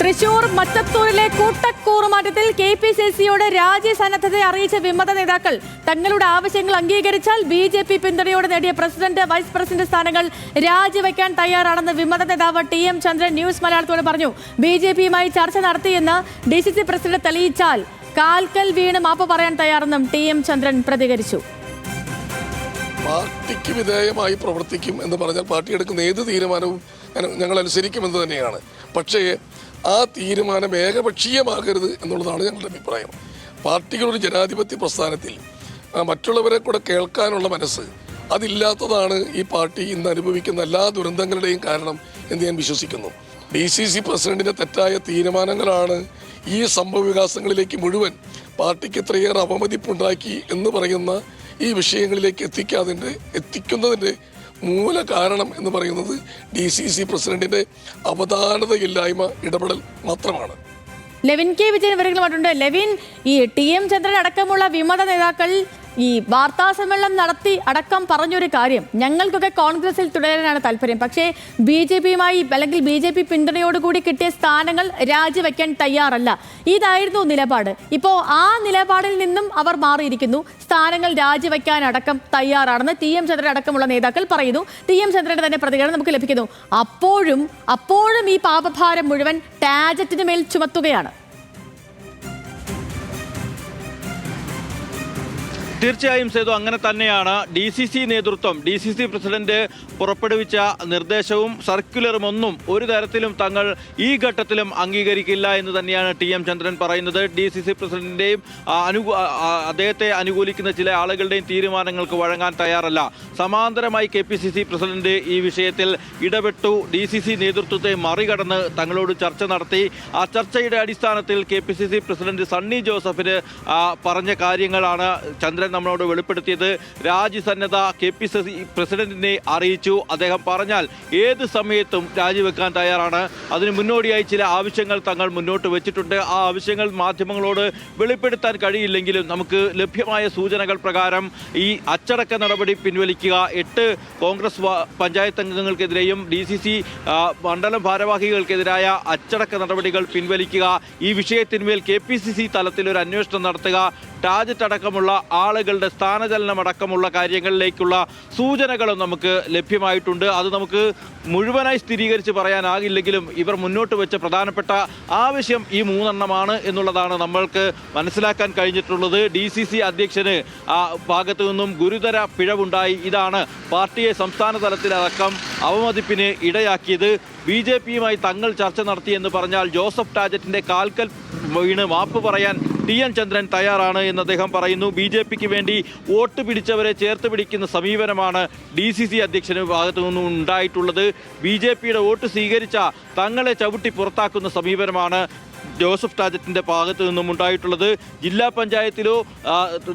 തൃശൂർ മച്ചത്തൂരിലെ കൂട്ടക്കൂറുമാറ്റത്തിൽ K P C സിയോട് രാജ്യസന്നദ്ധത അറിയിച്ച വിമത നേതാക്കൾ തങ്ങളുടെ ആവശ്യങ്ങൾ അംഗീകരിച്ചാൽ ബി ജെ പി പിന്തുണയോടെ നേടിയ പ്രസിഡന്റ് വൈസ് പ്രസിഡന്റ് സ്ഥാനങ്ങൾ രാജിവെക്കാൻ തയ്യാറാണെന്ന് വിമത നേതാവ് ടി എം ചന്ദ്രൻ ന്യൂസ് മലയാളത്തോട് പറഞ്ഞു. ബി ജെ പിയുമായി ചർച്ച നടത്തിയെന്ന് ഡി സി സി പ്രസിഡന്റ് തെളിയിച്ചാൽ കാൽക്കൽ വീണ് മാപ്പ് പറയാൻ തയ്യാറെന്നും ടി എം ചന്ദ്രൻ പ്രതികരിച്ചു. പാർട്ടിക്ക് വിധേയമായി പ്രവർത്തിക്കും എന്ന് പറഞ്ഞാൽ പാർട്ടി എടുക്കുന്ന ഏത് തീരുമാനവും ഞങ്ങൾ അനുസരിക്കുമെന്ന് തന്നെയാണ്. പക്ഷേ ആ തീരുമാനം ഏകപക്ഷീയമാകരുത് എന്നുള്ളതാണ് ഞങ്ങളുടെ അഭിപ്രായം. പാർട്ടികളൊരു ജനാധിപത്യ പ്രസ്ഥാനത്തിൽ മറ്റുള്ളവരെ കൂടെ കേൾക്കാനുള്ള മനസ്സ് അതില്ലാത്തതാണ് ഈ പാർട്ടി ഇന്ന് അനുഭവിക്കുന്ന എല്ലാ ദുരന്തങ്ങളുടെയും കാരണം എന്ന് ഞാൻ വിശ്വസിക്കുന്നു. ഡി സി സി പ്രസിഡന്റിന്റെ തെറ്റായ തീരുമാനങ്ങളാണ് ഈ സംഭവ വികാസങ്ങളിലേക്ക് മുഴുവൻ പാർട്ടിക്ക് ഇത്രയേറെ അവമതിപ്പുണ്ടാക്കി എന്ന് പറയുന്ന ഈ വിഷയങ്ങളിലേക്ക് എത്തിക്കാതിന്റെ എത്തിക്കുന്നതിന്റെ മൂല കാരണം എന്ന് പറയുന്നത് ഡി സി സി പ്രസിഡന്റിന്റെ അവധാനതയില്ലായ്മ ഇടപെടൽ മാത്രമാണ്. ലെവിൻ കെ. വിജയൻ വിവരങ്ങളുമായിട്ടുണ്ട് ലെവിൻ ഈ ടി. എം. ചന്ദ്രൻ അടക്കമുള്ള വിമത നേതാക്കൾ ഈ വാർത്താ സമ്മേളനം നടത്തി അടക്കം പറഞ്ഞൊരു കാര്യം. ഞങ്ങൾക്കൊക്കെ കോൺഗ്രസിൽ തുടരാനാണ് താല്പര്യം. പക്ഷേ ബി ജെ പിയുമായി അല്ലെങ്കിൽ ബി ജെ പി പിന്തുണയോടുകൂടി കിട്ടിയ സ്ഥാനങ്ങൾ രാജിവെക്കാൻ തയ്യാറല്ല. ഇതായിരുന്നു നിലപാട്. ഇപ്പോൾ ആ നിലപാടിൽ നിന്നും അവർ മാറിയിരിക്കുന്നു. സ്ഥാനങ്ങൾ രാജിവെക്കാൻ അടക്കം തയ്യാറാണെന്ന് ടി എം ചന്ദ്രൻ അടക്കമുള്ള നേതാക്കൾ പറയുന്നു. ടി എം ചന്ദ്രയുടെ തന്നെ പ്രതികരണം നമുക്ക് ലഭിക്കുന്നു. അപ്പോഴും അപ്പോഴും ഈ പാപഭാരം മുഴുവൻ ടാജറ്റിന് മേൽ ചുമത്തുകയാണ്. തീർച്ചയായും സേതു അങ്ങനെ തന്നെയാണ്. ഡി സി സി നേതൃത്വം ഡി സി സി പ്രസിഡന്റ് പുറപ്പെടുവിച്ച നിർദ്ദേശവും സർക്കുലറും ഒന്നും ഒരു തരത്തിലും തങ്ങൾ ഈ ഘട്ടത്തിലും അംഗീകരിക്കില്ല എന്ന് തന്നെയാണ് ടി എം ചന്ദ്രൻ പറയുന്നത്. ഡി സി സി പ്രസിഡന്റിന്റെയും അനുകൂ അദ്ദേഹത്തെ അനുകൂലിക്കുന്ന ചില ആളുകളുടെയും തീരുമാനങ്ങൾക്ക് വഴങ്ങാൻ തയ്യാറല്ല. സമാന്തരമായി K P C C president ഈ വിഷയത്തിൽ ഇടപെട്ടു. ഡി സി സി നേതൃത്വത്തെ മറികടന്ന് തങ്ങളോട് ചർച്ച നടത്തി. ആ ചർച്ചയുടെ അടിസ്ഥാനത്തിൽ K P C C president Sunny ജോസഫിന് പറഞ്ഞ കാര്യങ്ങളാണ് ചന്ദ്രൻ നമ്മളോട് വെളിപ്പെടുത്തിയത് രാജ്യസന്നദ്ധ കെ പി സി പ്രസിഡന്റിനെ അറിയിച്ചു. അദ്ദേഹം പറഞ്ഞാൽ ഏത് സമയത്തും രാജിവെക്കാൻ തയ്യാറാണ്. അതിന് മുന്നോടിയായി ചില ആവശ്യങ്ങൾ തങ്ങൾ മുന്നോട്ട് വെച്ചിട്ടുണ്ട്. ആ ആവശ്യങ്ങൾ മാധ്യമങ്ങളോട് വെളിപ്പെടുത്താൻ കഴിയില്ലെങ്കിലും നമുക്ക് ലഭ്യമായ സൂചനകൾ പ്രകാരം ഈ അച്ചടക്ക നടപടി പിൻവലിക്കുക. എട്ട് കോൺഗ്രസ് പഞ്ചായത്ത് അംഗങ്ങൾക്കെതിരെയും ഡി സി സി മണ്ഡലം ഭാരവാഹികൾക്കെതിരായ അച്ചടക്ക നടപടികൾ പിൻവലിക്കുക. ഈ വിഷയത്തിന്മേൽ കെ പി സി സി തലത്തിൽ ഒരു അന്വേഷണം നടത്തുക. ടാജറ്റ് അടക്കമുള്ള ആളുകളുടെ സ്ഥാനചലനം അടക്കമുള്ള കാര്യങ്ങളിലേക്കുള്ള സൂചനകളും നമുക്ക് ലഭ്യമായിട്ടുണ്ട്. അത് നമുക്ക് മുഴുവനായി സ്ഥിരീകരിച്ച് പറയാനാകില്ലെങ്കിലും ഇവർ മുന്നോട്ട് വെച്ച പ്രധാനപ്പെട്ട ആവശ്യം ഈ മൂന്നെണ്ണമാണ് എന്നുള്ളതാണ് നമ്മൾക്ക് മനസ്സിലാക്കാൻ കഴിഞ്ഞിട്ടുള്ളത്. ഡി സി സി അധ്യക്ഷന് ആ ഭാഗത്തു നിന്നും ഗുരുതര പിഴവുണ്ടായി. ഇതാണ് പാർട്ടിയെ സംസ്ഥാന തലത്തിലടക്കം അവമതിപ്പിന് ഇടയാക്കിയത്. ബി ജെ പിയുമായി തങ്ങൾ ചർച്ച നടത്തിയെന്ന് പറഞ്ഞാൽ ജോസഫ് ടാജറ്റിന്റെ കാൽക്കൽ വീണ് മാപ്പ് പറയാൻ ടി എൻ ചന്ദ്രൻ തയ്യാറാണ് എന്ന് അദ്ദേഹം പറയുന്നു. ബി ജെ പിക്ക് വേണ്ടി വോട്ട് പിടിച്ചവരെ ചേർത്ത് പിടിക്കുന്ന സമീപനമാണ് ഡി സി സി അധ്യക്ഷന് ഭാഗത്തു നിന്നും ഉണ്ടായിട്ടുള്ളത്. ബി ജെ പിയുടെ വോട്ട് സ്വീകരിച്ച തങ്ങളെ ചവിട്ടി പുറത്താക്കുന്ന സമീപനമാണ് ജോസഫ് ടാജറ്റിന്റെ ഭാഗത്തു നിന്നും ഉണ്ടായിട്ടുള്ളത് ജില്ലാ പഞ്ചായത്തിലോ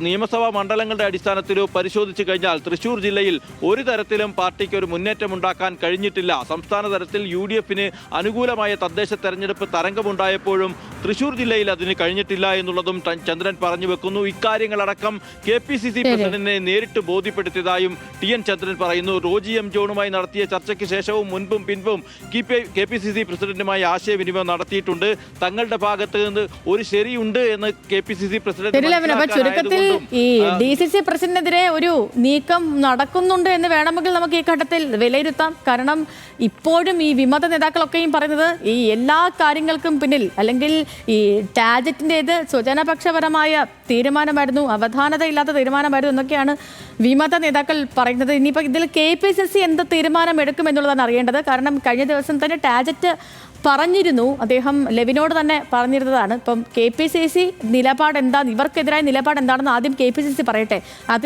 നിയമസഭാ മണ്ഡലങ്ങളുടെ അടിസ്ഥാനത്തിലോ പരിശോധിച്ചു കഴിഞ്ഞാൽ തൃശൂർ ജില്ലയിൽ ഒരു തരത്തിലും പാർട്ടിക്ക് ഒരു മുന്നേറ്റം ഉണ്ടാക്കാൻ കഴിഞ്ഞിട്ടില്ല. സംസ്ഥാന തലത്തിൽ യു ഡി എഫിന് അനുകൂലമായ തദ്ദേശ തെരഞ്ഞെടുപ്പ് തരംഗമുണ്ടായപ്പോഴും തൃശൂർ ജില്ലയിൽ അതിന് കഴിഞ്ഞിട്ടില്ല എന്നുള്ളതും ചന്ദ്രൻ പറഞ്ഞു വെക്കുന്നു. ഇക്കാര്യങ്ങളടക്കം കെ പി സി സി പ്രസിഡന്റിനെ നേരിട്ട് ബോധ്യപ്പെടുത്തിയതായും ടി എൻ ചന്ദ്രൻ പറയുന്നു. റോജി എം ജോണുമായി നടത്തിയ ചർച്ചയ്ക്ക് ശേഷവും മുൻപും പിൻപും കെ പി സി സി പ്രസിഡന്റുമായി ആശയവിനിമയം നടത്തിയിട്ടുണ്ട്. തങ്ങളുടെ ഭാഗത്ത് നിന്ന് ഒരു ശരിയുണ്ട് എന്ന് K P C C president ചുരുക്കത്തിൽ ഈ ഡി സി സി പ്രസിഡന്റിനെതിരെ ഒരു നീക്കം നടക്കുന്നുണ്ട് എന്ന് വേണമെങ്കിൽ നമുക്ക് ഈ ഘട്ടത്തിൽ വിലയിരുത്താം. കാരണം ഇപ്പോഴും ഈ വിമത നേതാക്കളൊക്കെയും പറയുന്നത് ഈ എല്ലാ കാര്യങ്ങൾക്കും പിന്നിൽ അല്ലെങ്കിൽ ഈ ടാജറ്റിന്റേത് സ്വജനപക്ഷപരമായ തീരുമാനമായിരുന്നു അവധാനതയില്ലാത്ത തീരുമാനമായിരുന്നു എന്നൊക്കെയാണ് വിമത നേതാക്കൾ പറയുന്നത്. ഇനിയിപ്പോൾ ഇതിൽ കെ പി സി സി എന്ത് തീരുമാനം എടുക്കും എന്നുള്ളതാണ് അറിയേണ്ടത്. കാരണം കഴിഞ്ഞ ദിവസം തന്നെ ടാജറ്റ് പറഞ്ഞിരുന്നു. അദ്ദേഹം ലെവിനോട് തന്നെ പറഞ്ഞിരുന്നതാണ്. ഇപ്പം കെ പി സി സി നിലപാട് എന്താ ഇവർക്കെതിരായ നിലപാട് എന്താണെന്ന് ആദ്യം കെ പി സി സി പറയട്ടെ. അത്